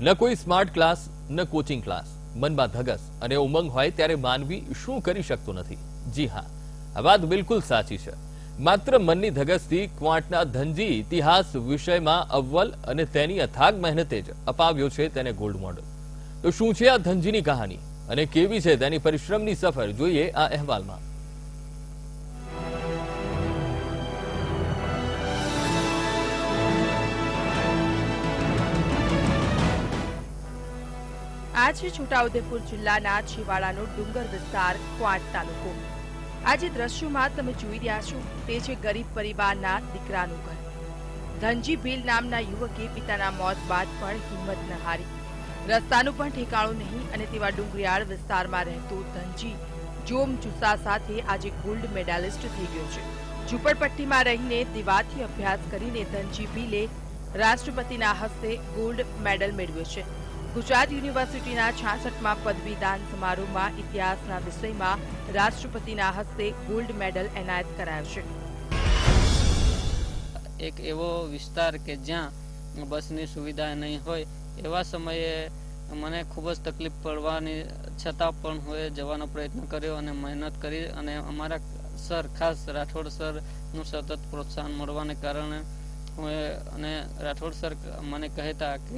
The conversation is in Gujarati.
ન કોઈ સ્માર્ટ ક્લાસ, ન કોચિંગ ક્લાસ. મનમાં ધગસ અને ઉમંગ હોય ત્યારે માનવી શું કરી શકતો નથી? જી હા, આ વાત બિલકુલ સાચી છે. માત્ર મનની ધગસથી ક્વાંટના ધનજી ઇતિહાસ વિષયમાં અવ્વલ અને તેની અથાગ મહેનતે જ અપાવ્યો છે તેને ગોલ્ડ મોડલ તો શું છે આ ધનજીની કહાની? અને કેવી છે તેની પરિશ્રમની સફર? જોઈએ આ અહેવાલમાં. આ છોટાઉદેપુર જિલ્લાના છેવાડાનો ડુંગર વિસ્તાર ક્વાંટ તાલુકો. આ જે દ્રશ્યોમાં તમે જોઈ રહ્યા છો, તે છે ગરીબ પરિવારના દીકરાનું ઘર. ધનજી ભીલ નામના યુવકે પિતાના મોત બાદ પણ હિંમત ન હારી. રસ્તાનું પણ ઠેકાણું નહીં અને તેવા ડુંગરિયાળ વિસ્તારમાં રહેતો ધનજી જોમ જુસ્સા સાથે આજે ગોલ્ડ મેડાલિસ્ટ થઈ ગયો છે. ઝૂંપડપટ્ટીમાં રહીને દિવાથી અભ્યાસ કરીને ધનજી ભીલે રાષ્ટ્રપતિના હસ્તે ગોલ્ડ મેડલ મેળવ્યો છે. ગુજરાત યુનિવર્સિટીના છાસઠમાં પદવીદાન સમારોહમાં ઇતિહાસના વિષયમાં રાષ્ટ્રપતિના હસ્તે ગોલ્ડ મેડલ એનાયત કરાયો છે એક એવો વિસ્તાર કે જ્યાં બસની સુવિધા નહીં હોય, એવા સમયે મને ખૂબ જ તકલીફ પડવાની છતાં પણ હું જવાનો પ્રયત્ન કર્યો અને મહેનત કરી અને અમારા સર, ખાસ રાઠોડ સરનું સતત પ્રોત્સાહન મળવાને કારણે હું અને રાઠોડ સર મને કહેતા કે